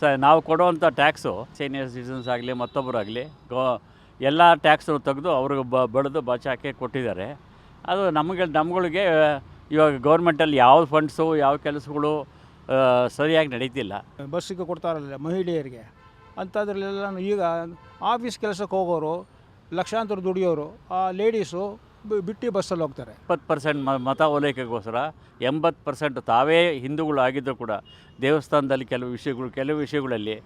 ಸ ನಾವು ಕೊಡುವಂಥ ಟ್ಯಾಕ್ಸು ಸೀನಿಯರ್ ಸಿಟಿಸನ್ಸ್ ಆಗಲಿ ಮತ್ತೊಬ್ಬರಾಗಲಿ ಗೋ, ಎಲ್ಲ ಟ್ಯಾಕ್ಸು ತೆಗೆದು ಅವ್ರಿಗೆ ಬ, ಬಡಿದು ಬಚಾಕೆ ಕೊಟ್ಟಿದ್ದಾರೆ. ಅದು ನಮಗೆ, ನಮ್ಗಳಿಗೆ, ಇವಾಗ ಗೌರ್ಮೆಂಟಲ್ಲಿ ಯಾವ ಫಂಡ್ಸು, ಯಾವ ಕೆಲಸಗಳು ಸರಿಯಾಗಿ ನಡೀತಿಲ್ಲ. ಬಸ್ಸಿಗೆ ಕೊಡ್ತಾರಲ್ಲ ಮಹಿಳೆಯರಿಗೆ. ಅಂಥದ್ರಲ್ಲೆಲ್ಲ ಈಗ ಆಫೀಸ್ ಕೆಲಸಕ್ಕೆ ಹೋಗೋರು, ಲಕ್ಷಾಂತರ ದುಡಿಯೋರು, ಆ ಲೇಡೀಸು ಬಿಟ್ಟು ಬಸ್ಸಲ್ಲಿ ಹೋಗ್ತಾರೆ. ಇಪ್ಪತ್ತು ಪರ್ಸೆಂಟ್ ಮತ ಓಲೈಕೆಗೋಸ್ಕರ ಎಂಬತ್ತು ಪರ್ಸೆಂಟ್ ತಾವೇ ಹಿಂದೂಗಳು ಆಗಿದ್ದರೂ ಕೂಡ ದೇವಸ್ಥಾನದಲ್ಲಿ ಕೆಲವು ವಿಷಯಗಳು ಕೆಲವು ವಿಷಯಗಳಲ್ಲಿ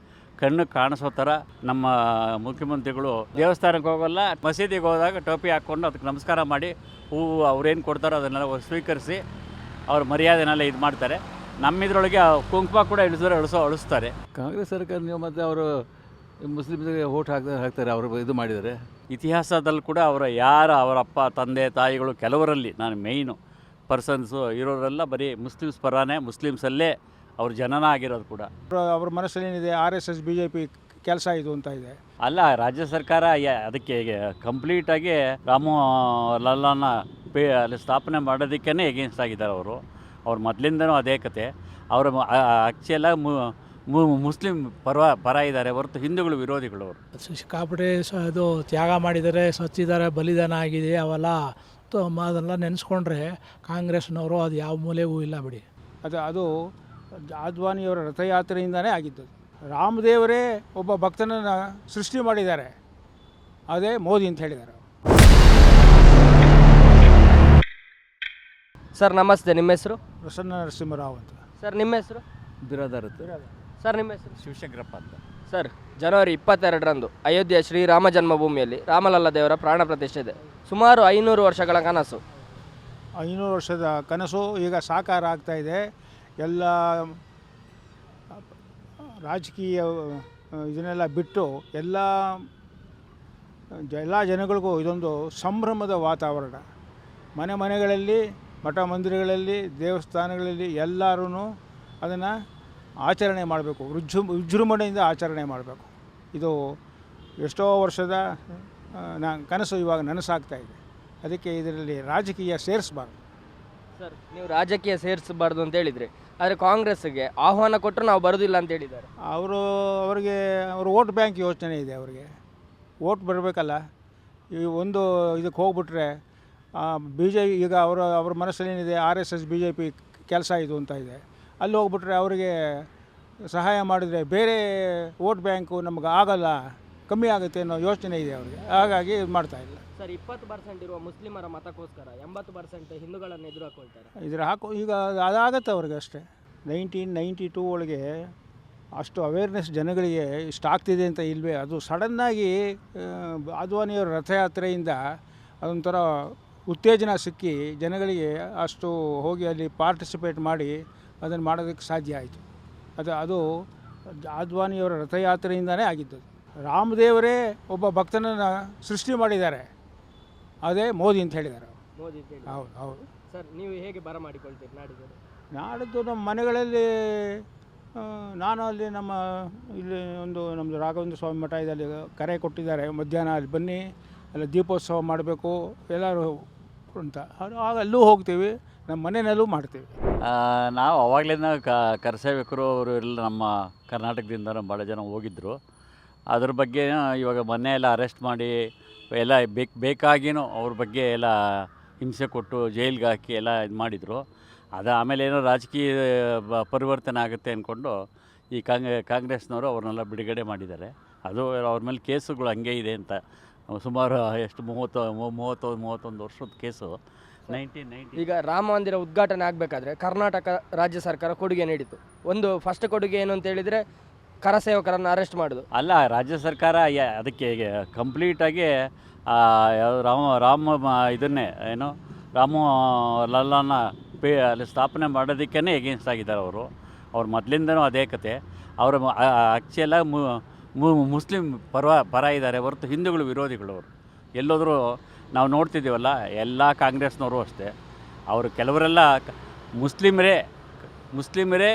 ಕಣ್ಣು ಕಾಣಿಸೋ ಥರ ನಮ್ಮ ಮುಖ್ಯಮಂತ್ರಿಗಳು ದೇವಸ್ಥಾನಕ್ಕೆ ಹೋಗಲ್ಲ ಮಸೀದಿಗೆ ಹೋದಾಗ ಟೋಪಿ ಹಾಕ್ಕೊಂಡು ಅದಕ್ಕೆ ನಮಸ್ಕಾರ ಮಾಡಿ ಹೂವು ಅವ್ರೇನು ಕೊಡ್ತಾರೋ ಅದನ್ನೆಲ್ಲ ಸ್ವೀಕರಿಸಿ ಅವ್ರ ಮರ್ಯಾದೆನೆಲ್ಲ ಇದು ಮಾಡ್ತಾರೆ. ನಮ್ಮಿದ್ರೊಳಗೆ ಕುಂಕುಮ ಕೂಡ ಇಳಿಸಿದ್ರೆ ಅಳಿಸೋ ಅಳಿಸ್ತಾರೆ. ಕಾಂಗ್ರೆಸ್ ಸರ್ಕಾರ ನೀವು ಮತ್ತು ಅವರು ಮುಸ್ಲಿಮ್ಸ್ಗೆ ಓಟ್ ಹಾಕ್ತಾರೆ ಹಾಕ್ತಾರೆ ಅವರು ಇದು ಮಾಡಿದರೆ ಇತಿಹಾಸದಲ್ಲಿ ಕೂಡ ಅವರ ಯಾರ ಅವರ ಅಪ್ಪ ತಂದೆ ತಾಯಿಗಳು ಕೆಲವರಲ್ಲಿ ನಾನು ಮೇಯ್ನು ಪರ್ಸನ್ಸು ಇರೋರೆಲ್ಲ ಬರೀ ಮುಸ್ಲಿಮ್ಸ್ ಪರಾನೇ ಮುಸ್ಲಿಮ್ಸಲ್ಲೇ ಅವ್ರ ಜನನ ಆಗಿರೋದು ಕೂಡ. ಅವ್ರ- ಮನಸ್ಸಲ್ಲಿ ಏನಿದೆ R S S B J P ಕೆಲಸ ಇದು ಅಂತ ಇದೆ. ಅಲ್ಲ ರಾಜ್ಯ ಸರ್ಕಾರ ಅದಕ್ಕೆ ಕಂಪ್ಲೀಟಾಗಿ ರಾಮ ಲಲ್ಲನ ಪೇ ಅಲ್ಲಿ ಸ್ಥಾಪನೆ ಮಾಡೋದಕ್ಕೇ ಎಗೇನ್ಸ್ಟ್ ಆಗಿದ್ದಾರೆ ಅವರು. ಅವ್ರ ಮೊದಲಿಂದನೂ ಅದೇ ಕತೆ. ಅವರ ಆ್ಯಕ್ಚುಲಾಗಿ ಮುಸ್ಲಿಂ ಪರ ಪರ ಇದ್ದಾರೆ ಹೊರತು ಹಿಂದೂಗಳು ವಿರೋಧಿಗಳು ಅವರು. ಸಿಕ್ಕಾಪಟ್ಟೆ ಸ ಇದು ತ್ಯಾಗ ಮಾಡಿದ್ದಾರೆ ಸತ್ತಿದ್ದಾರೆ ಬಲಿದಾನ ಆಗಿದೆ ಅವೆಲ್ಲ ತ- ಮ- ಅದೆಲ್ಲ ನೆನೆಸ್ಕೊಂಡ್ರೆ ಕಾಂಗ್ರೆಸ್ನವರು ಅದು ಯಾವ ಮೂಲೆಗೂ ಇಲ್ಲ ಬಿಡಿ. ಅದು ಅದು ಅದ್ವಾನಿಯವರ ರಥಯಾತ್ರೆಯಿಂದನೇ ಆಗಿದ್ದು. ರಾಮದೇವರೇ ಒಬ್ಬ ಭಕ್ತನನ್ನು ಸೃಷ್ಟಿ ಮಾಡಿದ್ದಾರೆ. ಅದೇ ಮೋದಿ ಅಂತ ಹೇಳಿದ್ದಾರೆ ಸರ್ ನಮಸ್ತೆ. ನಿಮ್ಮ ಹೆಸರು? ಪ್ರಸನ್ನ ನರಸಿಂಹರಾವ್ ಅಂತ. ಸರ್ ನಿಮ್ಮ ಹೆಸರು? ಬಿರಾದಾರತ್ ಸರ್ ನಿಮ್ಮ ಹೆಸರು? ಶಿವಶಂಕರಪ್ಪ ಅಂತ. ಸರ್ ಜನವರಿ ಇಪ್ಪತ್ತೆರಡರಂದು ಅಯೋಧ್ಯೆಯ ಶ್ರೀರಾಮ ಜನ್ಮಭೂಮಿಯಲ್ಲಿ ರಾಮಲಲ್ಲ ದೇವರ ಪ್ರಾಣ ಪ್ರತಿಷ್ಠೆ ಇದೆ. ಸುಮಾರು ಐನೂರು ವರ್ಷಗಳ ಕನಸು. ಐನೂರು ವರ್ಷದ ಕನಸು ಈಗ ಸಾಕಾರ ಆಗ್ತಾ ಇದೆ. ಎಲ್ಲ ರಾಜಕೀಯ ಇದನ್ನೆಲ್ಲ ಬಿಟ್ಟು ಎಲ್ಲ ಎಲ್ಲ ಜನಗಳಿಗೂ ಇದೊಂದು ಸಂಭ್ರಮದ ವಾತಾವರಣ. ಮನೆ ಮನೆಗಳಲ್ಲಿ ಮಠ ಮಂದಿರಗಳಲ್ಲಿ ದೇವಸ್ಥಾನಗಳಲ್ಲಿ ಎಲ್ಲರೂ ಅದನ್ನು ಆಚರಣೆ ಮಾಡಬೇಕು ವಿಜೃ ವಿಜೃಂಭಣೆಯಿಂದ ಆಚರಣೆ ಮಾಡಬೇಕು. ಇದು ಎಷ್ಟೋ ವರ್ಷದ ನ ನಾ ಕನಸು ಇವಾಗ ನನಸಾಗ್ತಾ ಇದೆ. ಅದಕ್ಕೆ ಇದರಲ್ಲಿ ರಾಜಕೀಯ ಸೇರಿಸಬಾರ್ದು. ಸರ್ ನೀವು ರಾಜಕೀಯ ಸೇರಿಸಬಾರ್ದು ಅಂತ ಹೇಳಿದರೆ ಆದರೆ ಕಾಂಗ್ರೆಸ್ಗೆ ಆಹ್ವಾನ ಕೊಟ್ಟರು ನಾವು ಬರೋದಿಲ್ಲ ಅಂತ ಹೇಳಿದ್ದಾರೆ. ಅವರು ಅವರಿಗೆ ಅವ್ರ ವೋಟ್ ಬ್ಯಾಂಕ್ ಯೋಚನೆ ಇದೆ ಅವರಿಗೆ. ವೋಟ್ ಬರಬೇಕಲ್ಲ. ಈ ಒಂದು ಇದಕ್ಕೆ ಹೋಗ್ಬಿಟ್ರೆ ಬಿ ಜೆ ಈಗ ಅವರ ಅವ್ರ ಮನಸ್ಸಲ್ಲಿ ಏನಿದೆ R S S B J P ಕೆಲಸ ಇದು ಅಂತ ಇದೆ. ಅಲ್ಲಿ ಹೋಗ್ಬಿಟ್ರೆ ಅವರಿಗೆ ಸಹಾಯ ಮಾಡಿದರೆ ಬೇರೆ ವೋಟ್ ಬ್ಯಾಂಕು ನಮ್ಗೆ ಆಗಲ್ಲ ಕಮ್ಮಿ ಆಗುತ್ತೆ ಅನ್ನೋ ಯೋಚನೆ ಇದೆ ಅವರಿಗೆ. ಹಾಗಾಗಿ ಇದು ಮಾಡ್ತಾ ಇಲ್ಲ. ಸರ್ ಇಪ್ಪತ್ತು ಪರ್ಸೆಂಟ್ ಇರುವ ಮುಸ್ಲಿಮರ ಮತಕ್ಕೋಸ್ಕರ ಎಂಬತ್ತು ಪರ್ಸೆಂಟ್ ಹಿಂದೂಗಳನ್ನು ಎದುರು ಹಾಕೊಳ್ತಾರೆ. ಇದ್ರ ಹಾಕು ಈಗ ಅದಾಗತ್ತೆ ಅವ್ರಿಗೆ ಅಷ್ಟೇ. ನೈನ್ಟೀನ್ ನೈಂಟಿ ಟೂ ಒಳಗೆ ಅಷ್ಟು ಅವೇರ್ನೆಸ್ ಜನಗಳಿಗೆ ಇಷ್ಟಾಗ್ತಿದೆ ಅಂತ ಇಲ್ವೇ ಅದು ಸಡನ್ನಾಗಿ ಅದ್ವಾನಿಯವರ ರಥಯಾತ್ರೆಯಿಂದ ಅದೊಂಥರ ಉತ್ತೇಜನ ಸಿಕ್ಕಿ ಜನಗಳಿಗೆ ಅಷ್ಟು ಹೋಗಿ ಅಲ್ಲಿ ಪಾರ್ಟಿಸಿಪೇಟ್ ಮಾಡಿ ಅದನ್ನು ಮಾಡೋದಕ್ಕೆ ಸಾಧ್ಯ ಆಯಿತು. ಅದು ಅದು ಅದ್ವಾನಿಯವರ ರಥಯಾತ್ರೆಯಿಂದಲೇ ಆಗಿದ್ದು. ರಾಮದೇವರೇ ಒಬ್ಬ ಭಕ್ತನನ್ನು ಸೃಷ್ಟಿ ಮಾಡಿದ್ದಾರೆ. ಅದೇ ಮೋದಿ ಅಂತ ಹೇಳಿದ್ದಾರೆ. ಮೋದಿ ಹೌದು ಹೌದು. ಸರ್ ನೀವು ಹೇಗೆ ಬರಮಾಡಿಕೊಳ್ತೀರಿ ನಾಡಿದ್ದು ನಾಡಿದ್ದು ನಮ್ಮ ಮನೆಗಳಲ್ಲಿ ನಾನು ಅಲ್ಲಿ ನಮ್ಮ ಇಲ್ಲಿ ಒಂದು ನಮ್ಮದು ರಾಘವೇಂದ್ರ ಸ್ವಾಮಿ ಮಠ ಇದರಲ್ಲಿ ಕರೆ ಕೊಟ್ಟಿದ್ದಾರೆ. ಮಧ್ಯಾಹ್ನ ಅಲ್ಲಿ ಬನ್ನಿ ಅಲ್ಲಿ ದೀಪೋತ್ಸವ ಮಾಡಬೇಕು ಎಲ್ಲರೂ ಅಂತ. ಅದು ಆಗ ಅಲ್ಲೂ ಹೋಗ್ತೀವಿ. ನಮ್ಮ ಮನೆಯಲ್ಲೂ ಮಾಡ್ತೀವಿ. ನಾವು ಅವಾಗಲಿಂದ ಕ, ಕರಸೇವಕರು ಅವರು ಎಲ್ಲ ನಮ್ಮ ಕರ್ನಾಟಕದಿಂದ ಭಾಳ ಜನ ಹೋಗಿದ್ದರು ಅದ್ರ ಬಗ್ಗೆ ಇವಾಗ ಮೊನ್ನೆ ಎಲ್ಲ ಅರೆಸ್ಟ್ ಮಾಡಿ, ಎಲ್ಲ ಬೇಕು, ಬೇಕಾಗಿನೂ ಅವ್ರ ಬಗ್ಗೆ ಎಲ್ಲ ಹಿಂಸೆ ಕೊಟ್ಟು ಜೈಲ್ಗೆ ಹಾಕಿ ಎಲ್ಲ ಇದು ಮಾಡಿದರು. ಅದು ಆಮೇಲೆ ಏನೋ ರಾಜಕೀಯ ಪರಿವರ್ತನೆ ಆಗುತ್ತೆ ಅಂದ್ಕೊಂಡು ಈ ಕಾಂಗ್, ಕಾಂಗ್ರೆಸ್ನವರು ಅವ್ರನ್ನೆಲ್ಲ ಬಿಡುಗಡೆ ಮಾಡಿದ್ದಾರೆ. ಅದು ಅವ್ರ ಮೇಲೆ ಕೇಸುಗಳು ಹಂಗೆ ಇದೆ ಅಂತ. ಸುಮಾರು ಎಷ್ಟು, ಮೂವತ್ತು, ಮೂ- ಮೂವತ್ತು, ಮೂವತ್ತೊಂದು ವರ್ಷದ ಕೇಸು. ಈಗ ರಾಮ ಮಂದಿರ ಉದ್ಘಾಟನೆ ಆಗಬೇಕಾದ್ರೆ ಕರ್ನಾಟಕ ರಾಜ್ಯ ಸರ್ಕಾರ ಕೊಡುಗೆ ನೀಡಿತು ಒಂದು ಫಸ್ಟ್ ಕೊಡುಗೆ ಏನು ಅಂತ ಹೇಳಿದರೆ ಕರಸೇವಕರನ್ನು ಅರೆಸ್ಟ್ ಮಾಡೋದು. ಅಲ್ಲ ರಾಜ್ಯ ಸರ್ಕಾರ ಯ- ಅದಕ್ಕೆ ಕಂಪ್ಲೀಟಾಗಿ ರಾಮ ರಾಮ ಇದನ್ನೇ ಏನು ರಾಮ ಲಲ್ಲನ ಪೇ ಅಲ್ಲಿ ಸ್ಥಾಪನೆ ಮಾಡೋದಕ್ಕೇ ಎಗೇನ್ಸ್ಟ್ ಆಗಿದ್ದಾರೆ ಅವರು. ಅವ್ರ ಮೊದಲಿಂದನೂ ಅದೇ ಕತೆ. ಅವರು ಆ್ಯಕ್ಚುಲಾಗಿ ಮುಸ್ಲಿಂ ಪರ ಪರ ಇದ್ದಾರೆ ಹೊರತು ಹಿಂದೂಗಳು ವಿರೋಧಿಗಳು ಅವರು. ಎಲ್ಲೋದ್ರೂ ನಾವು ನೋಡ್ತಿದ್ದೀವಲ್ಲ, ಎಲ್ಲ ಕಾಂಗ್ರೆಸ್ನವರು ಅಷ್ಟೇ. ಅವರು ಕೆಲವರೆಲ್ಲ ಮುಸ್ಲಿಮರೇ ಮುಸ್ಲಿಮರೇ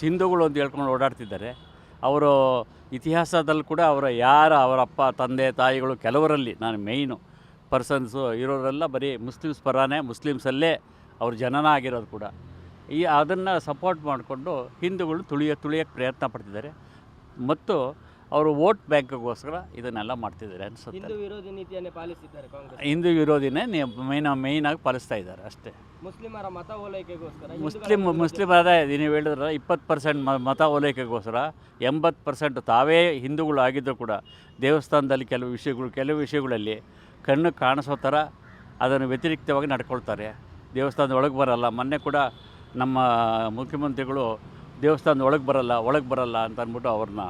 ಹಿಂದೂಗಳು ಅಂತ ಹೇಳ್ಕೊಂಡು ಓಡಾಡ್ತಿದ್ದಾರೆ. ಅವರು ಇತಿಹಾಸದಲ್ಲಿ ಕೂಡ ಅವರ ಯಾರ, ಅವರ ಅಪ್ಪ, ತಂದೆ, ತಾಯಿಗಳು ಕೆಲವರಲ್ಲಿ, ನಾನು ಮೇಯ್ನು ಪರ್ಸನ್ಸು ಇರೋರೆಲ್ಲ ಬರೀ ಮುಸ್ಲಿಮ್ಸ್ ಪರಾನೇ, ಮುಸ್ಲಿಮ್ಸಲ್ಲೇ ಅವ್ರ ಜನನ ಆಗಿರೋದು ಕೂಡ. ಈ ಅದನ್ನು ಸಪೋರ್ಟ್ ಮಾಡಿಕೊಂಡು ಹಿಂದೂಗಳು ತುಳಿಯ ತುಳಿಯೋಕ್ಕೆ ಪ್ರಯತ್ನ ಪಡ್ತಿದ್ದಾರೆ. ಮತ್ತು ಅವರು ವೋಟ್ ಬ್ಯಾಂಕ್ಗೋಸ್ಕರ ಇದನ್ನೆಲ್ಲ ಮಾಡ್ತಿದ್ದಾರೆ ಅನ್ಸುತ್ತೆ. ಹಿಂದೂ ವಿರೋಧಿ ನೀತಿಯನ್ನೇ ಪಾಲಿಸಿದ್ದಾರೆ ಕಾಂಗ್ರೆಸ್. ಹಿಂದೂ ವಿರೋಧಿನೇ ಮೇಯ್ನ ಮೇಯ್ನಾಗಿ ಪಾಲಿಸ್ತಾ ಇದ್ದಾರೆ ಅಷ್ಟೇ. ಮುಸ್ಲಿಮರ ಮತ ಓಲೈಕೆಗೋಸ್ಕರ ಮುಸ್ಲಿಂ ಮುಸ್ಲಿಂ ಅದೇ ನೀವು ಹೇಳಿದ್ರೆ ಇಪ್ಪತ್ತು ಪರ್ಸೆಂಟ್ ಮತ ಓಲೈಕೆಗೋಸ್ಕರ ಎಂಬತ್ತು ಪರ್ಸೆಂಟ್ ತಾವೇ ಹಿಂದೂಗಳು ಆಗಿದ್ದರೂ ಕೂಡ ದೇವಸ್ಥಾನದಲ್ಲಿ ಕೆಲವು ವಿಷಯಗಳು ಕೆಲವು ವಿಷಯಗಳಲ್ಲಿ ಕಣ್ಣು ಕಾಣಿಸೋ ಥರ ಅದನ್ನು ವ್ಯತಿರಿಕ್ತವಾಗಿ ನಡ್ಕೊಳ್ತಾರೆ. ದೇವಸ್ಥಾನದ ಒಳಗೆ ಬರಲ್ಲ. ಮೊನ್ನೆ ಕೂಡ ನಮ್ಮ ಮುಖ್ಯಮಂತ್ರಿಗಳು ದೇವಸ್ಥಾನದ ಒಳಗೆ ಬರಲ್ಲ ಒಳಗೆ ಬರಲ್ಲ ಅಂತ ಅಂದ್ಬಿಟ್ಟು ಅವ್ರನ್ನ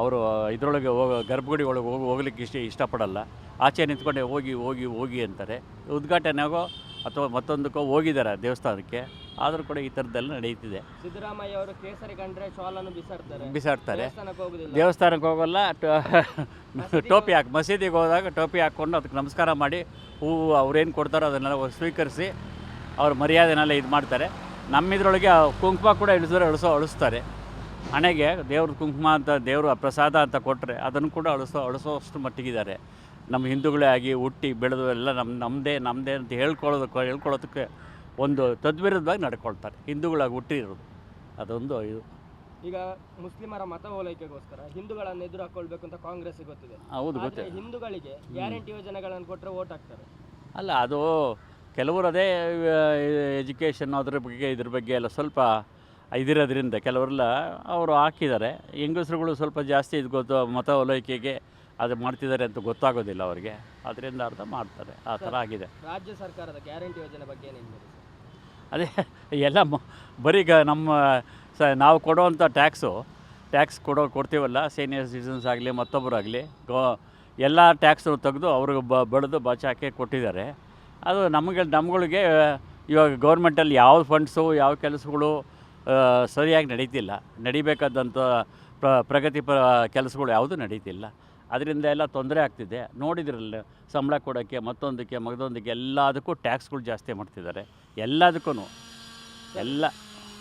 ಅವರು ಇದರೊಳಗೆ ಹೋಗ ಗರ್ಭಗುಡಿ ಒಳಗೆ ಹೋಗಿ ಹೋಗ್ಲಿಕ್ಕೆ ಇಷ್ಟ ಇಷ್ಟಪಡಲ್ಲ. ಆಚೆ ನಿಂತ್ಕೊಂಡೆ ಹೋಗಿ ಹೋಗಿ ಹೋಗಿ ಅಂತಾರೆ. ಉದ್ಘಾಟನೆಗೋ ಅಥವಾ ಮತ್ತೊಂದಕ್ಕೋ ಹೋಗಿದ್ದಾರೆ ದೇವಸ್ಥಾನಕ್ಕೆ. ಆದರೂ ಕೂಡ ಈ ಥರದ್ದೆಲ್ಲ ನಡೆಯುತ್ತಿದೆ. ಸಿದ್ದರಾಮಯ್ಯ ಅವರು ಕೇಸರಿ ಕಂಡ್ರೆ ಶಾಲನ್ನು ಬಿಸಾಡ್ತಾರೆ. ಬಿಸಾಡ್ತಾರೆ. ದೇವಸ್ಥಾನಕ್ಕೆ ಹೋಗೋಲ್ಲ ದೇವಸ್ಥಾನಕ್ಕೆ ಹೋಗಲ್ಲ ಟೋಪಿ ಹಾಕಿ ಮಸೀದಿಗೆ ಹೋದಾಗ ಟೋಪಿ ಹಾಕ್ಕೊಂಡು ಅದಕ್ಕೆ ನಮಸ್ಕಾರ ಮಾಡಿ ಹೂವು ಅವ್ರೇನು ಕೊಡ್ತಾರೋ ಅದನ್ನೆಲ್ಲ ಸ್ವೀಕರಿಸಿ ಅವ್ರ ಮರ್ಯಾದೆನೆಲ್ಲ ಇದು ಮಾಡ್ತಾರೆ ನಮ್ಮಿದ್ರೊಳಗೆ ಕುಂಕುಮ ಕೂಡ ಇಳಿಸಿದ್ರೆ ಅಳಿಸೋ ಅಳಿಸ್ತಾರೆ. ಹಣೆಗೆ ದೇವ್ರ ಕುಂಕುಮ ಅಂತ ದೇವರು ಪ್ರಸಾದ ಅಂತ ಕೊಟ್ಟರೆ ಅದನ್ನು ಕೂಡ ಅಳಿಸೋ ಅಳಿಸೋಷ್ಟು ಮಟ್ಟಿಗಿದ್ದಾರೆ. ನಮ್ಮ ಹಿಂದೂಗಳೇ ಆಗಿ ಹುಟ್ಟಿ ಬೆಳೆದು ಎಲ್ಲ ನಮ್ಮ ನಮ್ಮದೇ ನಮ್ಮದೇ ಅಂತ ಹೇಳ್ಕೊಳ್ಳೋದಕ್ಕೆ ಹೇಳ್ಕೊಳ್ಳೋದಕ್ಕೆ ಒಂದು ತದ್ವಿರುದ್ಧವಾಗಿ ನಡ್ಕೊಳ್ತಾರೆ. ಹಿಂದೂಗಳಾಗಿ ಹುಟ್ಟಿರೋದು ಅದೊಂದು ಇದು. ಈಗ ಮುಸ್ಲಿಮರ ಮತ ಓಲೈಕೆಗೋಸ್ಕರ ಹಿಂದೂಗಳನ್ನು ಎದುರು ಹಾಕೊಳ್ಬೇಕು ಅಂತ ಕಾಂಗ್ರೆಸ್ ಗೊತ್ತಿದೆ. ಹೌದು ಗೊತ್ತಿದೆ ಗೊತ್ತೇ. ಹಿಂದೂಗಳಿಗೆ ಗ್ಯಾರಂಟಿ ಯೋಜನೆಗಳನ್ನು ಕೊಟ್ಟರೆ ಓಟ್ ಹಾಕ್ತಾರೆ. ಅಲ್ಲ ಅದು ಕೆಲವರು ಅದೇ ಎಜುಕೇಷನ್ ಅದ್ರ ಬಗ್ಗೆ ಇದ್ರ ಬಗ್ಗೆ ಎಲ್ಲ ಸ್ವಲ್ಪ ಇದಿರೋದ್ರಿಂದ ಕೆಲವರೆಲ್ಲ ಅವರು ಹಾಕಿದ್ದಾರೆ. ಹೆಂಗಸರುಗಳು ಸ್ವಲ್ಪ ಜಾಸ್ತಿ ಇದು ಗೊತ್ತು ಮತ ಒಲೈಕೆಗೆ ಅದು ಮಾಡ್ತಿದ್ದಾರೆ ಅಂತ ಗೊತ್ತಾಗೋದಿಲ್ಲ ಅವರಿಗೆ. ಅದರಿಂದ ಅರ್ಥ ಮಾಡ್ತಾರೆ. ಆ ಥರ ಆಗಿದೆ. ರಾಜ್ಯ ಸರ್ಕಾರದ ಗ್ಯಾರಂಟಿ ಯೋಜನೆ ಬಗ್ಗೆ? ಅದೇ ಎಲ್ಲ ಮ- ಬರೀ ಗ ನಮ್ಮ ಸ ನಾವು ಕೊಡೋವಂಥ ಟ್ಯಾಕ್ಸು ಟ್ಯಾಕ್ಸ್ ಕೊಡೋ ಕೊಡ್ತೀವಲ್ಲ ಸೀನಿಯರ್ ಸಿಟಿಸನ್ಸ್ ಆಗಲಿ ಮತ್ತೊಬ್ಬರಾಗಲಿ ಗೋ ಎಲ್ಲ ಟ್ಯಾಕ್ಸು ತೆಗೆದು ಅವ್ರಿಗೆ ಬ ಬಡಿದು ಬಚಾಕೆ ಕೊಟ್ಟಿದ್ದಾರೆ. ಅದು ನಮಗೆ ನಮ್ಗಳಿಗೆ ಇವಾಗ ಗೌರ್ಮೆಂಟಲ್ಲಿ ಯಾವ ಫಂಡ್ಸು ಯಾವ ಕೆಲಸಗಳು ಸರಿಯಾಗಿ ನಡೀತಿಲ್ಲ. ನಡಿಬೇಕಾದಂಥ ಪ್ರ ಪ್ರಗತಿ ಪ್ರ ಕೆಲಸಗಳು ಯಾವುದೂ ನಡೀತಿಲ್ಲ. ಅದರಿಂದ ಎಲ್ಲ ತೊಂದರೆ ಆಗ್ತಿದೆ. ನೋಡಿದ್ರಲ್ಲ ಸಂಬಳ ಕೊಡೋಕ್ಕೆ ಮತ್ತೊಂದಕ್ಕೆ ಮಗದೊಂದಕ್ಕೆ ಎಲ್ಲದಕ್ಕೂ ಟ್ಯಾಕ್ಸ್ಗಳು ಜಾಸ್ತಿ ಮಾಡ್ತಿದ್ದಾರೆ. ಎಲ್ಲದಕ್ಕೂ ಎಲ್ಲ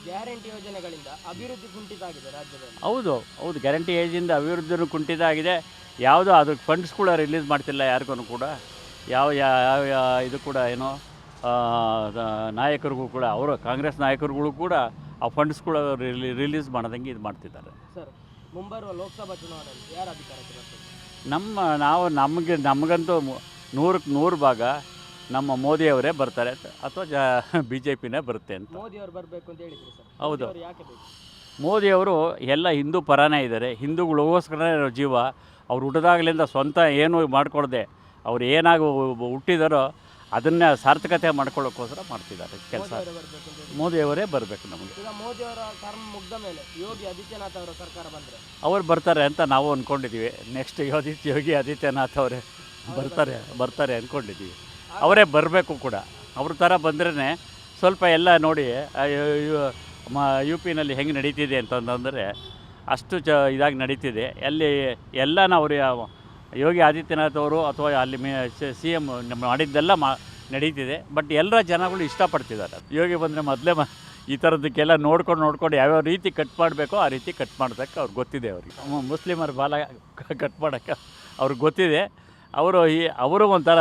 ಗ್ಯಾರಂಟಿ ಯೋಜನೆಗಳಿಂದ ಅಭಿವೃದ್ಧಿ ಕುಂಠಿತಾಗಿದೆ ರಾಜ್ಯದಲ್ಲಿ. ಹೌದು ಹೌದು. ಗ್ಯಾರಂಟಿ ಏಜಿಂದ ಅಭಿವೃದ್ಧಿನೂ ಕುಂಠಿತ ಆಗಿದೆ ಯಾವುದೋ ಅದಕ್ಕೆ ಫಂಡ್ಸ್ ಕೂಡ ರಿಲೀಸ್ ಮಾಡ್ತಿಲ್ಲ ಯಾರಿಗೂ ಕೂಡ. ಯಾವ ಯಾವ ಯಾವ- ಇದು ಕೂಡ ಏನೋ ನಾಯಕರಿಗೂ ಕೂಡ ಅವರು ಕಾಂಗ್ರೆಸ್ ನಾಯಕರುಗಳು ಕೂಡ ಆ ಫಂಡ್ಸ್ಗಳು ರಿಲೀಸ್ ಮಾಡೋದಂಗೆ ಇದು ಮಾಡ್ತಿದ್ದಾರೆ. ಸರ್ ಮುಂಬರುವ ಲೋಕಸಭಾ ಚುನಾವಣೆಯಲ್ಲಿ ಯಾರು ಅಧಿಕಾರಕ್ಕೆ ಬರ್ತಾರೆ? ನಮ್ಮ ನಾವು ನಮಗೆ ನಮಗಂತೂ ನೂರಕ್ಕೆ ನೂರು ಭಾಗ ನಮ್ಮ ಮೋದಿಯವರೇ ಬರ್ತಾರೆ ಅಥವಾ ಜ ಬಿ ಜೆ ಪಿನೇ ಬರುತ್ತೆ ಅಂತ. ಮೋದಿಯವರು ಬರಬೇಕು ಅಂತ ಹೇಳಿದ್ರು ಸರ್. ಹೌದು. ಅವರು ಯಾಕೆ ಬೇಕು? ಮೋದಿಯವರು ಎಲ್ಲ ಹಿಂದೂ ಪರನೇ ಇದ್ದಾರೆ. ಹಿಂದೂಗಳಿಗೋಸ್ಕರನೇ ಇರೋ ಜೀವ. ಅವ್ರು ಹುಟ್ಟಿದಾಗಲಿಂದ ಸ್ವಂತ ಏನು ಮಾಡ್ಕೊಳ್ದೆ ಅವ್ರು ಏನಾಗಿ ಹುಟ್ಟಿದಾರೋ ಅದನ್ನೇ ಸಾರ್ಥಕತೆ ಮಾಡ್ಕೊಳ್ಳೋಕ್ಕೋಸ್ಕರ ಮಾಡ್ತಿದ್ದಾರೆ ಕೆಲಸ. ಮೋದಿಯವರೇ ಬರಬೇಕು ನಮಗೆ. ಈಗ ಅವರ ಟರ್ಮ್ ಮುಗ್ದ ಮೇಲೆ ಯೋಗಿ ಆದಿತ್ಯನಾಥ್ ಅವರ ಸರ್ಕಾರ ಬಂದ್ರೆ? ಅವ್ರು ಬರ್ತಾರೆ ಅಂತ ನಾವು ಅಂದ್ಕೊಂಡಿದ್ದೀವಿ ನೆಕ್ಸ್ಟ್ ಯೋಗಿ ಯೋಗಿ ಆದಿತ್ಯನಾಥ್ ಅವರೇ ಬರ್ತಾರೆ ಬರ್ತಾರೆ ಅಂದ್ಕೊಂಡಿದ್ದೀವಿ ಅವರೇ ಬರಬೇಕು ಕೂಡ. ಅವ್ರ ಥರ ಬಂದ್ರೇ ಸ್ವಲ್ಪ ಎಲ್ಲ ನೋಡಿ ಯು- ಮ ಯು ಪಿನಲ್ಲಿ ಹೆಂಗೆ ನಡೀತಿದೆ ಅಂತಂದರೆ ಅಷ್ಟು ಚ ಇದಾಗಿ ನಡೀತಿದೆ. ಅಲ್ಲಿ ಎಲ್ಲನ ಅವರು ಯೋಗಿ ಆದಿತ್ಯನಾಥ್ ಅವರು ಅಥವಾ ಅಲ್ಲಿ ಮೇ ಸಿ ಎಂ ಮಾಡಿದ್ದೆಲ್ಲ ಮಾ ನಡೀತಿದೆ. ಬಟ್ ಎಲ್ಲರ ಜನಗಳು ಇಷ್ಟಪಡ್ತಿದ್ದಾರೆ. ಯೋಗಿ ಬಂದರೆ ಮೊದಲೇ ಮ ಈ ಥರದಕ್ಕೆಲ್ಲ ನೋಡ್ಕೊಂಡು ನೋಡ್ಕೊಂಡು ಯಾವ್ಯಾವ ರೀತಿ ಕಟ್ ಮಾಡಬೇಕೋ ಆ ರೀತಿ ಕಟ್ ಮಾಡೋದಕ್ಕೆ ಅವ್ರಿಗೆ ಗೊತ್ತಿದೆ ಅವ್ರಿಗೆ. ಮುಸ್ಲಿಮರ ಬಾಲ ಕಟ್ ಮಾಡೋಕ್ಕೆ ಅವ್ರಿಗೆ ಗೊತ್ತಿದೆ. ಅವರು ಈ ಅವರು ಒಂಥರ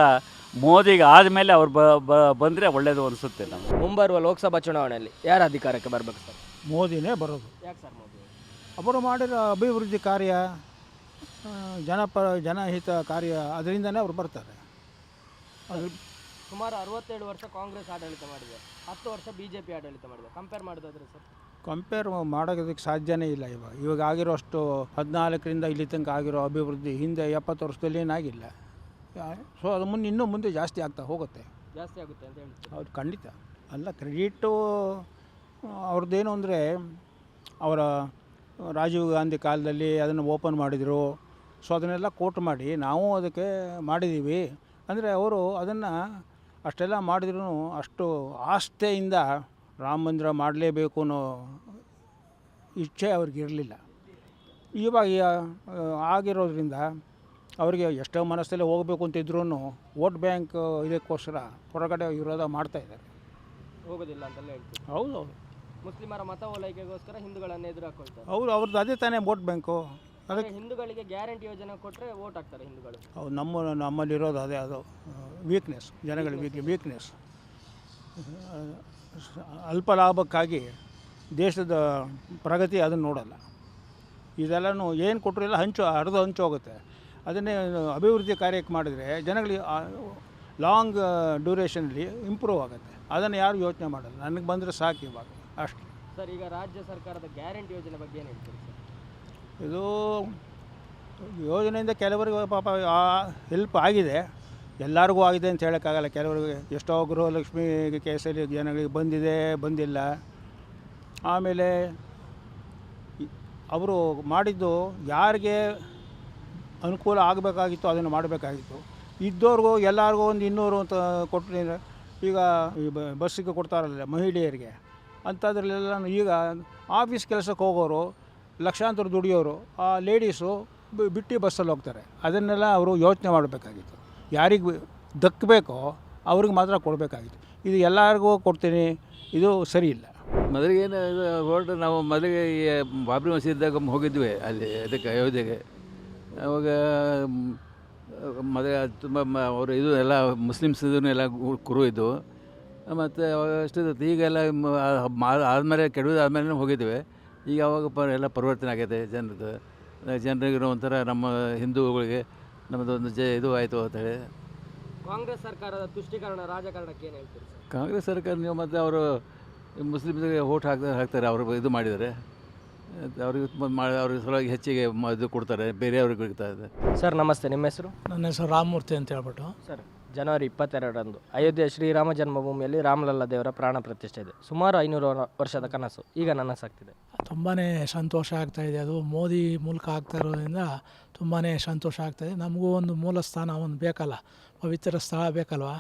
ಮೋದಿಗೆ ಆದಮೇಲೆ ಅವ್ರು ಬ ಬಂದರೆ ಒಳ್ಳೆಯದು ಅನಿಸುತ್ತೆ ನಮಗೆ. ಮುಂಬರುವ ಲೋಕಸಭಾ ಚುನಾವಣೆಯಲ್ಲಿ ಯಾರು ಅಧಿಕಾರಕ್ಕೆ ಬರಬೇಕು ಸರ್? ಮೋದಿನೇ ಬರೋದು. ಯಾಕೆ ಸರ್ ಮೋದಿ? ಅವರು ಮಾಡಿರೋ ಅಭಿವೃದ್ಧಿ ಕಾರ್ಯ ಆ, ಜನಪರ ಜನಹಿತ ಕಾರ್ಯ ಅದರಿಂದನೇ ಅವ್ರು ಬರ್ತಾರೆ. ಅದು ಸುಮಾರು ಅರವತ್ತೇಳು ವರ್ಷ ಕಾಂಗ್ರೆಸ್ ಆಡಳಿತ ಮಾಡಿದೆ. ಹತ್ತು ವರ್ಷ ಬಿ ಜೆ ಪಿ ಆಡಳಿತ ಮಾಡಿದೆ. ಕಂಪೇರ್ ಮಾಡೋದಾದ್ರೆ ಸರ್? ಕಂಪೇರ್ ಮಾಡೋದಕ್ಕೆ ಸಾಧ್ಯನೇ ಇಲ್ಲ ಇವಾಗ ಇವಾಗ ಆಗಿರೋಷ್ಟು ಹದಿನಾಲ್ಕರಿಂದ ಇಲ್ಲಿ ತನಕ ಆಗಿರೋ ಅಭಿವೃದ್ಧಿ ಹಿಂದೆ ಎಪ್ಪತ್ತು ವರ್ಷದಲ್ಲಿ ಏನಾಗಿಲ್ಲ. ಸೊ ಅದು ಮುಂದೆ ಇನ್ನೂ ಮುಂದೆ ಜಾಸ್ತಿ ಆಗ್ತಾ ಹೋಗುತ್ತೆ. ಜಾಸ್ತಿ ಆಗುತ್ತೆ ಅಂತ ಹೇಳ್ತೀವಿ ಹೌದು ಖಂಡಿತ. ಅಲ್ಲ ಕ್ರೆಡಿಟು ಅವ್ರದ್ದೇನು ಅಂದರೆ ಅವರ ರಾಜೀವ್ ಗಾಂಧಿ ಕಾಲದಲ್ಲಿ ಅದನ್ನು ಓಪನ್ ಮಾಡಿದರು. ಸೊ ಅದನ್ನೆಲ್ಲ ಕೋಟ್ ಮಾಡಿ ನಾವು ಅದಕ್ಕೆ ಮಾಡಿದ್ದೀವಿ. ಅಂದರೆ ಅವರು ಅದನ್ನು ಅಷ್ಟೆಲ್ಲ ಮಾಡಿದ್ರೂ ಅಷ್ಟು ಆಸ್ಥೆಯಿಂದ ರಾಮ ಮಂದಿರ ಮಾಡಲೇಬೇಕು ಅನ್ನೋ ಇಚ್ಛೆ ಅವ್ರಿಗಿರಲಿಲ್ಲ ಇವಾಗ ಆಗಿರೋದ್ರಿಂದ ಅವರಿಗೆ ಎಷ್ಟೋ ಮನಸ್ಸಲ್ಲಿ ಹೋಗಬೇಕು ಅಂತ ಇದ್ರೂ ವೋಟ್ ಬ್ಯಾಂಕ್ ಇದಕ್ಕೋಸ್ಕರ ಹೊರಗಡೆ ವಿರೋಧ ಮಾಡ್ತಾ ಇದ್ದಾರೆ. ಹೋಗೋದಿಲ್ಲ ಅಂತೆಲ್ಲ ಹೇಳ್ತೀವಿ ಹೌದು ಹೌದು ಮುಸ್ಲಿಮರ ಮತ ಓಲೈಕೆಗೋಸ್ಕರ ಹಿಂದೂಗಳನ್ನು ಎದುರು ಹಾಕೊಳ್ತಾರೆ ಹೌದು ಅವ್ರದ್ದು ಅದೇ ತಾನೇ ವೋಟ್ ಬ್ಯಾಂಕು. ಆದ್ರೆ ಹಿಂದೂಗಳಿಗೆ ಗ್ಯಾರಂಟಿ ಯೋಜನೆ ಕೊಟ್ಟರೆ ವೋಟ್ ಆಗ್ತಾರೆ ಹಿಂದೂಗಳು. ಹೌದು ನಮ್ಮ ನಮ್ಮಲ್ಲಿರೋದು ಅದೇ ಅದು ವೀಕ್ನೆಸ್ ಜನಗಳ ವೀಕ್ ವೀಕ್ನೆಸ್ ಅಲ್ಪ ಲಾಭಕ್ಕಾಗಿ ದೇಶದ ಪ್ರಗತಿ ಅದನ್ನು ನೋಡಲ್ಲ. ಇದೆಲ್ಲನೂ ಏನು ಕೊಟ್ಟರು ಎಲ್ಲ ಹಂಚು ಅರ್ಧ ಹಂಚು ಹೋಗುತ್ತೆ. ಅದನ್ನೇ ಅಭಿವೃದ್ಧಿ ಕಾರ್ಯಕ್ಕೆ ಮಾಡಿದರೆ ಜನಗಳಿಗೆ ಲಾಂಗ್ ಡ್ಯೂರೇಷನಲ್ಲಿ ಇಂಪ್ರೂವ್ ಆಗುತ್ತೆ. ಅದನ್ನು ಯಾರು ಯೋಚನೆ ಮಾಡಲ್ಲ. ನನಗೆ ಬಂದರೆ ಸಾಕು ಇವಾಗ. ಅಷ್ಟು. ಸರ್ ಈಗ ರಾಜ್ಯ ಸರ್ಕಾರದ ಗ್ಯಾರಂಟಿ ಯೋಜನೆ ಬಗ್ಗೆ ಏನು ಹೇಳ್ತೀರಿ ಸರ್? ಇದು ಯೋಜನೆಯಿಂದ ಕೆಲವರಿಗೆ ಪಾಪ ಹೆಲ್ಪ್ ಆಗಿದೆ. ಎಲ್ಲರಿಗೂ ಆಗಿದೆ ಅಂತ ಹೇಳೋಕ್ಕಾಗಲ್ಲ. ಕೆಲವರಿಗೆ ಎಷ್ಟೋ ಗೃಹಲಕ್ಷ್ಮಿ ಕೇಸಲ್ಲಿ ಜನಗಳಿಗೆ ಬಂದಿದೆ, ಬಂದಿಲ್ಲ. ಆಮೇಲೆ ಅವರು ಮಾಡಿದ್ದು ಯಾರಿಗೆ ಅನುಕೂಲ ಆಗಬೇಕಾಗಿತ್ತು ಅದನ್ನು ಮಾಡಬೇಕಾಗಿತ್ತು. ಇದ್ದವ್ರಿಗೂ ಎಲ್ಲರಿಗೂ ಒಂದು ಇನ್ನೂರು ಅಂತ ಕೊಟ್ಟರೆ ಈಗ ಬಸ್ಸಿಗೆ ಕೊಡ್ತಾರಲ್ಲ ಮಹಿಳೆಯರಿಗೆ. ಅಂಥದ್ರಲ್ಲೆಲ್ಲ ಈಗ ಆಫೀಸ್ ಕೆಲಸಕ್ಕೆ ಹೋಗೋರು ಲಕ್ಷಾಂತರ ದುಡಿಯೋರು, ಆ ಲೇಡೀಸು ಬಿಟ್ಟು ಬಸ್ಸಲ್ಲಿ ಹೋಗ್ತಾರೆ. ಅದನ್ನೆಲ್ಲ ಅವರು ಯೋಚನೆ ಮಾಡಬೇಕಾಗಿತ್ತು. ಯಾರಿಗೆ ದಕ್ಕಬೇಕೋ ಅವ್ರಿಗೆ ಮಾತ್ರ ಕೊಡಬೇಕಾಗಿತ್ತು. ಇದು ಎಲ್ಲರಿಗೂ ಕೊಡ್ತೀನಿ, ಇದು ಸರಿ ಇಲ್ಲ. ಮೊದಲಿಗೆ ಏನು ಹೊರಟು ನಾವು ಮೊದಲಿಗೆ ಬಾಬ್ರಿ ಮಸೀದಿದಾಗ ಹೋಗಿದ್ವಿ ಅಲ್ಲಿ, ಅದಕ್ಕೆ ಅಯೋಧ್ಯೆಗೆ. ಅವಾಗ ಮೊದಲ ತುಂಬ ಅವರು ಇದು ಎಲ್ಲ ಮುಸ್ಲಿಮ್ಸ್ ಇದನ್ನು ಎಲ್ಲ ಕುರು ಇದ್ದು. ಮತ್ತು ಅವಾಗ ಅಷ್ಟಿದ್ದು ಈಗೆಲ್ಲ ಆದಮೇಲೆ ಕೆಡೋದಾದ್ಮೇಲೆ ಹೋಗಿದ್ವಿ. ಈಗ ಅವಾಗ ಪ ಎಲ್ಲ ಪರಿವರ್ತನೆ ಆಗೈತೆ ಜನರದ್ದು ಜನರಿಗೆ ಒಂಥರ ನಮ್ಮ ಹಿಂದೂಗಳಿಗೆ ನಮ್ಮದು ಒಂದು ಜ ಇದು ಆಯಿತು ಅಂತೇಳಿ ಕಾಂಗ್ರೆಸ್ ಸರ್ಕಾರದ ತುಷ್ಟೀಕರಣ ರಾಜಕಾರಣಕ್ಕೆ ಏನು ಹೇಳ್ತೀರಿ ಸರ್? ಕಾಂಗ್ರೆಸ್ ಸರ್ಕಾರ ನೀವು ಮತ್ತು ಅವರು ಮುಸ್ಲಿಮ್ಸ್ಗೆ ಓಟ್ ಹಾಕ್ತಾರೆ ಹಾಕ್ತಾರೆ ಅವರು ಇದು ಮಾಡಿದರೆ ಅವ್ರಿಗೆ ಮಾಡಿ ಅವ್ರಿಗೆ ಸಲುವಾಗಿ ಹೆಚ್ಚಿಗೆ ಮ- ಇದು ಕೊಡ್ತಾರೆ ಬೇರೆಯವ್ರಿಗೆ ಕೊಡ್ತಾ ಇದೆ. ಸರ್ ನಮಸ್ತೆ ನಿಮ್ಮ ಹೆಸರು? ನನ್ನ ಹೆಸರು ರಾಮಮೂರ್ತಿ ಅಂತ ಹೇಳ್ಬಿಟ್ಟು. ಸರ್ ಜನವರಿ ಇಪ್ಪತ್ತೆರಡರಂದು ಅಯೋಧ್ಯೆ ಶ್ರೀರಾಮ ಜನ್ಮಭೂಮಿಯಲ್ಲಿ ರಾಮಲಲ್ಲ ದೇವರ ಪ್ರಾಣ ಪ್ರತಿಷ್ಠೆ ಇದೆ. ಸುಮಾರು ಐನೂರು ವರ್ಷದ ಕನಸು. ಈಗ ನನಸಾಗ್ತಿದೆ. ತುಂಬಾ ಸಂತೋಷ ಆಗ್ತಾಯಿದೆ ಇದೆ. ಅದು ಮೋದಿ ಮೂಲಕ ಆಗ್ತಾ ಇರೋದ್ರಿಂದ ತುಂಬಾ ಸಂತೋಷ ಆಗ್ತಾಯಿದೆ ನಮಗೂ ಒಂದು ಮೂಲ ಸ್ಥಾನ ಒಂದು ಬೇಕಲ್ಲ. ಪವಿತ್ರ ಸ್ಥಳ ಬೇಕಲ್ವ?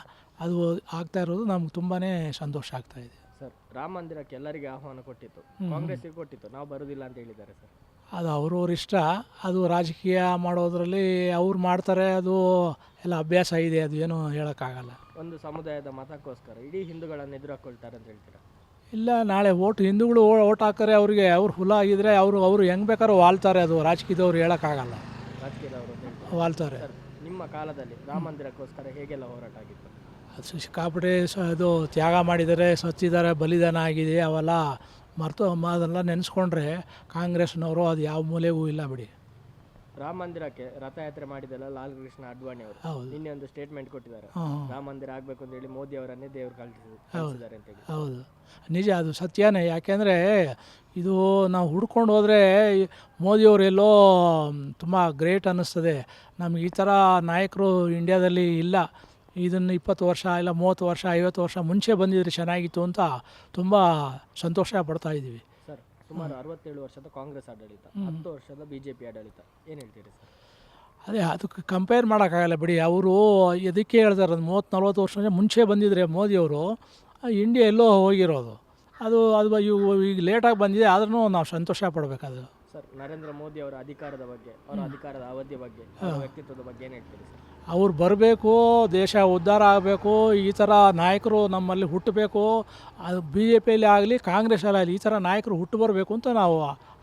ಅದು ಆಗ್ತಾ ಇರೋದು ನಮ್ಗೆ ತುಂಬಾ ಸಂತೋಷ ಆಗ್ತಾಯಿದೆ ಇದೆ. ಸರ್ ರಾಮ ಮಂದಿರಕ್ಕೆ ಎಲ್ಲರಿಗೆ ಆಹ್ವಾನ ಕೊಟ್ಟಿತ್ತು. ಕಾಂಗ್ರೆಸ್ಗೆ ಕೊಟ್ಟಿತ್ತು. ನಾವು ಬರೋದಿಲ್ಲ ಅಂತ ಹೇಳಿದ್ದಾರೆ ಸರ್. ಅದು ಅವ್ರವ್ರ ಇಷ್ಟ. ಅದು ರಾಜಕೀಯ ಮಾಡೋದ್ರಲ್ಲಿ ಅವ್ರು ಮಾಡ್ತಾರೆ. ಅದು ಎಲ್ಲ ಅಭ್ಯಾಸ ಇದೆ. ಅದು ಏನು ಹೇಳೋಕ್ಕಾಗಲ್ಲ. ಒಂದು ಸಮುದಾಯದ ಮತಕ್ಕೋಸ್ಕರ ಇಡೀ ಹಿಂದೂಗಳನ್ನು ಎದುರು ಹಾಕೊಳ್ತಾರೆ ಅಂತ ಹೇಳ್ತೀರಾ? ಇಲ್ಲ ನಾಳೆ ಓಟ್ ಹಿಂದೂಗಳು ಓಟ್ ಹಾಕ್ತಾರೆ ಅವ್ರಿಗೆ ಅವ್ರು ಹುಲ ಆಗಿದ್ರೆ ಅವರು ಅವರು ಹೆಂಗ್ ಬೇಕಾದ್ರೂ ವಾಲ್ತಾರೆ ಅದು. ರಾಜಕೀಯದವ್ರು ಹೇಳೋಕ್ಕಾಗಲ್ಲ. ವಾಲ್ತಾರೆ. ನಿಮ್ಮ ಕಾಲದಲ್ಲಿ ರಾಮ ಮಂದಿರಕ್ಕೋಸ್ಕರ ಹೇಗೆಲ್ಲ ಹೋರಾಟ ಆಗಿತ್ತು? ಅದು ಸಿಕ್ಕಾಪಟ್ಟೆ ಸ ಇದು ತ್ಯಾಗ ಮಾಡಿದರೆ ಸತ್ತಿದ್ದಾರೆ ಬಲಿದಾನ ಆಗಿದೆ ಅವೆಲ್ಲ ಮರ್ತು ಅದೆಲ್ಲ ನೆನೆಸ್ಕೊಂಡ್ರೆ ಕಾಂಗ್ರೆಸ್ನವರು ಅದು ಯಾವ ಮೂಲೆಗೂ ಇಲ್ಲ ಬಿಡಿ. ರಾಮ ಮಂದಿರಕ್ಕೆ ರಥಯಾತ್ರೆ ಮಾಡಿದ್ದೆಲ್ಲ ಲಾಲ್ ಕೃಷ್ಣ ಅಡ್ವಾಣಿ ಅವರು. ನಿನ್ನೆ ಒಂದು ಸ್ಟೇಟ್ಮೆಂಟ್ ಕೊಟ್ಟಿದ್ದಾರೆ. ರಾಮ ಮಂದಿರ ಆಗಬೇಕು ಅಂತ ಹೇಳಿ ಮೋದಿ ಅವರನ್ನೇ ದೇವರು ಕಳಿಸಿ ಕಳಿಸಿದ್ದಾರೆ ಅಂತ ಹೇಳಿ. ಹೌದು. ನಿಜ ಅದು ಸತ್ಯನೇ. ಯಾಕೆಂದರೆ ಇದು ನಾವು ಹುಡ್ಕೊಂಡು ಹೋದರೆ ಮೋದಿಯವರು ಎಲ್ಲೋ ತುಂಬ ಗ್ರೇಟ್ ಅನ್ನಿಸ್ತದೆ. ನಮ್ಗೆ ಈ ಥರ ನಾಯಕರು ಇಂಡಿಯಾದಲ್ಲಿ ಇಲ್ಲ. ಇದನ್ನು ಇಪ್ಪತ್ತು ವರ್ಷ ಇಲ್ಲ ಮೂವತ್ತು ವರ್ಷ ಐವತ್ತು ವರ್ಷ ಮುಂಚೆ ಬಂದಿದ್ರೆ ಚೆನ್ನಾಗಿತ್ತು ಅಂತ ತುಂಬ ಸಂತೋಷ ಪಡ್ತಾ ಇದ್ದೀವಿ. ಸುಮಾರು ಅರವತ್ತೇಳು ವರ್ಷದ ಕಾಂಗ್ರೆಸ್ ಆಡಳಿತ ಹತ್ತು ವರ್ಷದ ಬಿಜೆಪಿ ಆಡಳಿತ. ಏನು ಹೇಳ್ತೀರಿ ಸರ್? ಅದೇ ಅದಕ್ಕೆ ಕಂಪೇರ್ ಮಾಡೋಕ್ಕಾಗಲ್ಲ ಬಿಡಿ. ಅವರು ಎದಕ್ಕೆ ಹೇಳ್ತಾರೆ ಅದು ಮೂವತ್ತು ನಲ್ವತ್ತು ವರ್ಷ ಮುಂಚೆ ಬಂದಿದ್ರೆ ಮೋದಿಯವರು ಇಂಡಿಯಾ ಎಲ್ಲೋ ಹೋಗಿರೋದು. ಅದು ಅದು ಇವು ಈಗ ಲೇಟಾಗಿ ಬಂದಿದೆ ಆದ್ರೂ ನಾವು ಸಂತೋಷ ಪಡಬೇಕಾದ್ರು ಸರ್ ನರೇಂದ್ರ ಮೋದಿ ಅವರ ಅಧಿಕಾರದ ಬಗ್ಗೆ ಅವರ ಅಧಿಕಾರದ ಅವಧಿಯ ಬಗ್ಗೆ ಅವರ ವ್ಯಕ್ತಿತ್ವದ ಬಗ್ಗೆ ಏನು ಹೇಳ್ತೀರಿ ಸರ್? ಅವ್ರು ಬರಬೇಕು ದೇಶ ಉದ್ಧಾರ ಆಗಬೇಕು ಈ ಥರ ನಾಯಕರು ನಮ್ಮಲ್ಲಿ ಹುಟ್ಟಬೇಕು ಅದು ಬಿ ಜೆ ಪಿಯಲ್ಲಿ ಆಗಲಿ ಕಾಂಗ್ರೆಸ್ಸಲ್ಲಿ ಆಗಲಿ ಈ ಥರ ನಾಯಕರು ಹುಟ್ಟು ಬರಬೇಕು ಅಂತ ನಾವು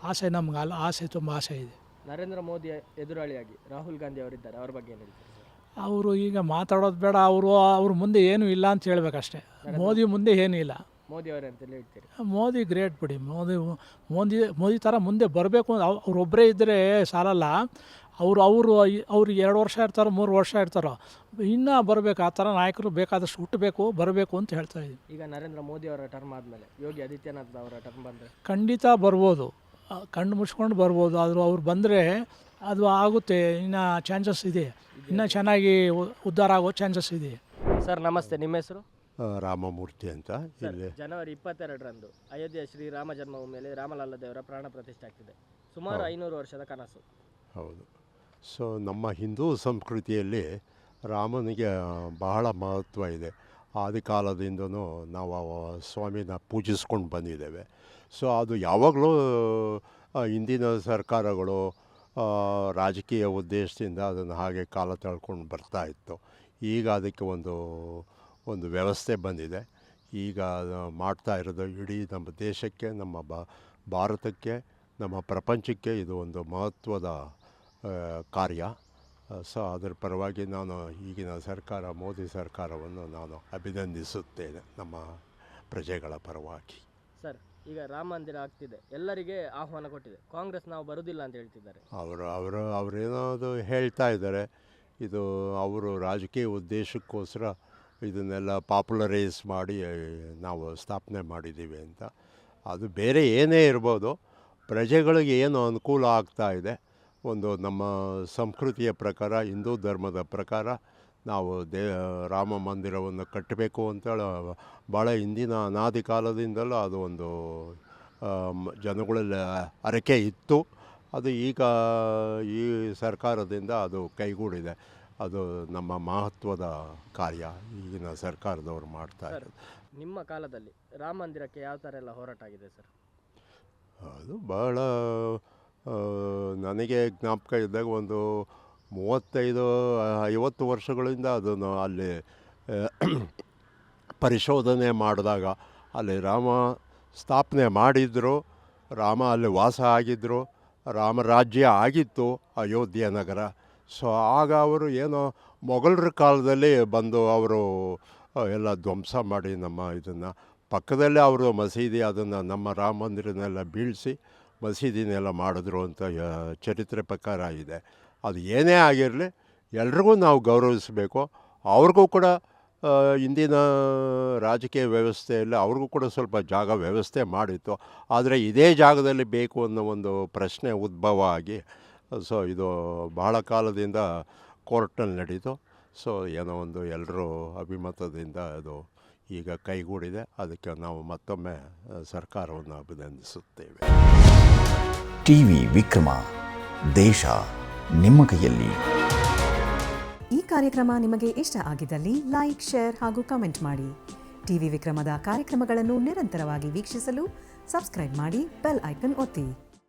ಆಸೆ ನಮ್ಗೆ ಅಲ್ಲ ಆಸೆ ತುಂಬ ಆಸೆ ಇದೆ. ನರೇಂದ್ರ ಮೋದಿ ಎದುರಾಳಿಯಾಗಿ ರಾಹುಲ್ ಗಾಂಧಿ ಅವರಿದ್ದಾರೆ ಅವ್ರ ಬಗ್ಗೆ ಏನು ಹೇಳ್ತೀರಿ ಅವರು ಈಗ ಮಾತಾಡೋದು ಬೇಡ ಅವರು ಅವ್ರ ಮುಂದೆ ಏನೂ ಇಲ್ಲ ಅಂತ ಹೇಳ್ಬೇಕಷ್ಟೇ. ಮೋದಿ ಮುಂದೆ ಏನೂ ಇಲ್ಲ. ಮೋದಿ ಅವರೇ ಅಂತ ಹೇಳ್ತೀರಿ? ಮೋದಿ ಗ್ರೇಟ್ ಬಿಡಿ. ಮೋದಿ ಮೋದಿ ಮೋದಿ ಥರ ಮುಂದೆ ಬರಬೇಕು ಅವ್ರು ಅವರೊಬ್ಬರೇ ಇದ್ದರೆ ಸಾಲಲ್ಲ. ಅವರು ಅವರು ಅವ್ರು ಎರಡು ವರ್ಷ ಇರ್ತಾರೋ ಮೂರು ವರ್ಷ ಇರ್ತಾರೋ ಇನ್ನೂ ಬರಬೇಕು. ಆ ಥರ ನಾಯಕರು ಬೇಕಾದಷ್ಟು ಹುಟ್ಟಬೇಕು ಬರಬೇಕು ಅಂತ ಹೇಳ್ತಾ ಇದ್ದೀವಿ ಈಗ ನರೇಂದ್ರ ಮೋದಿ ಅವರ ಟರ್ಮ್ ಆದಮೇಲೆ ಯೋಗಿ ಆದಿತ್ಯನಾಥ್ ಅವರ ಟರ್ಮ್ ಬಂದರೆ? ಖಂಡಿತ ಬರ್ಬೋದು. ಕಣ್ಣು ಮುಚ್ಕೊಂಡು ಬರ್ಬೋದು. ಆದರೂ ಅವ್ರು ಬಂದರೆ ಅದು ಆಗುತ್ತೆ. ಇನ್ನು ಚಾನ್ಸಸ್ ಇದೆ. ಇನ್ನೂ ಚೆನ್ನಾಗಿ ಉದ್ಧಾರ ಆಗೋ ಚಾನ್ಸಸ್ ಇದೆ. ಸರ್ ನಮಸ್ತೆ. ನಿಮ್ಮ ಹೆಸರು? ರಾಮಮೂರ್ತಿ ಅಂತ ಇಲ್ಲಿ. ಜನವರಿ ಇಪ್ಪತ್ತೆರಡರಂದು ಅಯೋಧ್ಯೆ ಶ್ರೀರಾಮ ಜನ್ಮಭೂಮಿಯಲ್ಲಿ ರಾಮಲಲ್ಲ ದೇವರ ಪ್ರಾಣ ಪ್ರತಿಷ್ಠೆ ಆಗ್ತಿದೆ. ಸುಮಾರು ಐನೂರು ವರ್ಷದ ಕನಸು. ಹೌದು. ಸೊ ನಮ್ಮ ಹಿಂದೂ ಸಂಸ್ಕೃತಿಯಲ್ಲಿ ರಾಮನಿಗೆ ಬಹಳ ಮಹತ್ವ ಇದೆ. ಆದಿ ಕಾಲದಿಂದನೂ ನಾವು ಸ್ವಾಮಿನ ಪೂಜಿಸ್ಕೊಂಡು ಬಂದಿದ್ದೇವೆ. ಸೊ ಅದು ಯಾವಾಗಲೂ ಹಿಂದಿನ ಸರ್ಕಾರಗಳು ರಾಜಕೀಯ ಉದ್ದೇಶದಿಂದ ಅದನ್ನು ಹಾಗೆ ಕಾಲ ತಳ್ಕೊಂಡು ಬರ್ತಾ ಇತ್ತು. ಈಗ ಅದಕ್ಕೆ ಒಂದು ಒಂದು ವ್ಯವಸ್ಥೆ ಬಂದಿದೆ. ಈಗ ಮಾಡ್ತಾ ಇರೋದು ಇಡೀ ನಮ್ಮ ದೇಶಕ್ಕೆ ನಮ್ಮ ಬ ಭಾರತಕ್ಕೆ ನಮ್ಮ ಪ್ರಪಂಚಕ್ಕೆ ಇದು ಒಂದು ಮಹತ್ವದ ಕಾರ್ಯ. ಸೊ ಅದರ ಪರವಾಗಿ ನಾನು ಈಗಿನ ಸರ್ಕಾರ ಮೋದಿ ಸರ್ಕಾರವನ್ನು ನಾನು ಅಭಿನಂದಿಸುತ್ತೇನೆ ನಮ್ಮ ಪ್ರಜೆಗಳ ಪರವಾಗಿ. ಸರ್ ಈಗ ರಾಮ ಮಂದಿರ ಆಗ್ತಿದೆ. ಎಲ್ಲರಿಗೆ ಆಹ್ವಾನ ಕೊಟ್ಟಿದೆ. ಕಾಂಗ್ರೆಸ್ ನಾವು ಬರುವುದಿಲ್ಲ ಅಂತ ಹೇಳ್ತಿದ್ದಾರೆ. ಅವರು ಅವರು ಅವರೇನೋದು ಹೇಳ್ತಾ ಇದ್ದಾರೆ. ಇದು ಅವರು ರಾಜಕೀಯ ಉದ್ದೇಶಕ್ಕೋಸ್ಕರ ಇದನ್ನೆಲ್ಲ ಪಾಪ್ಯುಲರೈಸ್ ಮಾಡಿ ನಾವು ಸ್ಥಾಪನೆ ಮಾಡಿದ್ದೀವಿ ಅಂತ. ಅದು ಬೇರೆ ಏನೇ ಇರ್ಬೋದು. ಪ್ರಜೆಗಳಿಗೆ ಏನು ಅನುಕೂಲ ಆಗ್ತಾ ಇದೆ? ಒಂದು ನಮ್ಮ ಸಂಸ್ಕೃತಿಯ ಪ್ರಕಾರ, ಹಿಂದೂ ಧರ್ಮದ ಪ್ರಕಾರ ನಾವು ದೇ, ರಾಮ ಮಂದಿರವನ್ನು ಕಟ್ಟಬೇಕು ಅಂತೇಳಿ ಭಾಳ ಹಿಂದಿನ ಅನಾದಿ ಕಾಲದಿಂದಲೂ ಅದು ಒಂದು ಜನಗಳಲ್ಲಿ ಅರಕೆ ಇತ್ತು. ಅದು ಈಗ ಈ ಸರ್ಕಾರದಿಂದ ಅದು ಕೈಗೂಡಿದೆ. ಅದು ನಮ್ಮ ಮಹತ್ವದ ಕಾರ್ಯ ಈಗಿನ ಸರ್ಕಾರದವರು ಮಾಡ್ತಾ ಸರ್ ಇರೋದು. ನಿಮ್ಮ ಕಾಲದಲ್ಲಿ ರಾಮ ಮಂದಿರಕ್ಕೆ ಯಾವ ಥರ ಎಲ್ಲ ಹೋರಾಟ ಆಗಿದೆ ಸರ್? ಅದು ಬಹಳ ಆ, ನನಗೆ ಜ್ಞಾಪಕ ಇದ್ದಾಗ ಒಂದು ಮೂವತ್ತೈದು ಐವತ್ತು ವರ್ಷಗಳಿಂದ ಅದನ್ನು ಅಲ್ಲಿ ಆ, ಪರಿಶೋಧನೆ ಮಾಡಿದಾಗ ಅಲ್ಲಿ ರಾಮ ಸ್ಥಾಪನೆ ಮಾಡಿದ್ರು ರಾಮ ಅಲ್ಲಿ ವಾಸ ಆಗಿದ್ದರು ರಾಮರಾಜ್ಯ ಆಗಿತ್ತು ಅಯೋಧ್ಯ ನಗರ. ಸೊ ಆಗ ಅವರು ಏನೋ ಮೊಘಲರ ಕಾಲದಲ್ಲಿ ಬಂದು ಅವರು ಎಲ್ಲ ಧ್ವಂಸ ಮಾಡಿ ನಮ್ಮ ಇದನ್ನು, ಪಕ್ಕದಲ್ಲೇ ಅವರು ಮಸೀದಿ ಅದನ್ನು ನಮ್ಮ ರಾಮ ಮಂದಿರನೆಲ್ಲ ಬೀಳಿಸಿ ಮಸೀದಿನೆಲ್ಲ ಮಾಡಿದ್ರು ಅಂತ ಚರಿತ್ರೆ ಪ್ರಕಾರ ಇದೆ. ಅದು ಏನೇ ಆಗಿರಲಿ ಎಲ್ರಿಗೂ ನಾವು ಗೌರವಿಸಬೇಕು. ಅವ್ರಿಗೂ ಕೂಡ ಇಂದಿನ ರಾಜಕೀಯ ವ್ಯವಸ್ಥೆಯಲ್ಲಿ ಅವ್ರಿಗೂ ಕೂಡ ಸ್ವಲ್ಪ ಜಾಗ ವ್ಯವಸ್ಥೆ ಮಾಡಿತ್ತು. ಆದರೆ ಇದೇ ಜಾಗದಲ್ಲಿ ಬೇಕು ಅನ್ನೋ ಒಂದು ಪ್ರಶ್ನೆ ಉದ್ಭವ ಆಗಿ ಸೊ ಇದು ಬಹಳ ಕಾಲದಿಂದ ಕೋರ್ಟ್ನಲ್ಲಿ ನಡೀತು ಸೊ ಏನೋ ಒಂದು ಎಲ್ಲರೂ ಅಭಿಮತದಿಂದ ಅದು ಈಗ ಕೈಗೂಡಿದೆ. ಅದಕ್ಕೆ ನಾವು ಮತ್ತೊಮ್ಮೆ ಸರ್ಕಾರವನ್ನು ಅಭಿನಂದಿಸುತ್ತೇವೆ. ಟಿ ವಿ ವಿಕ್ರಮ ದೇಶ ನಿಮ್ಮ ಕೈಯಲ್ಲಿ. ಈ ಕಾರ್ಯಕ್ರಮ ನಿಮಗೆ ಇಷ್ಟ ಆಗಿದ್ದಲ್ಲಿ ಲೈಕ್ ಶೇರ್ ಹಾಗೂ ಕಮೆಂಟ್ ಮಾಡಿ. ಟಿವಿ ವಿಕ್ರಮದ ಕಾರ್ಯಕ್ರಮಗಳನ್ನು ನಿರಂತರವಾಗಿ ವೀಕ್ಷಿಸಲು ಸಬ್ಸ್ಕ್ರೈಬ್ ಮಾಡಿ ಬೆಲ್ ಐಕನ್ ಒತ್ತಿ.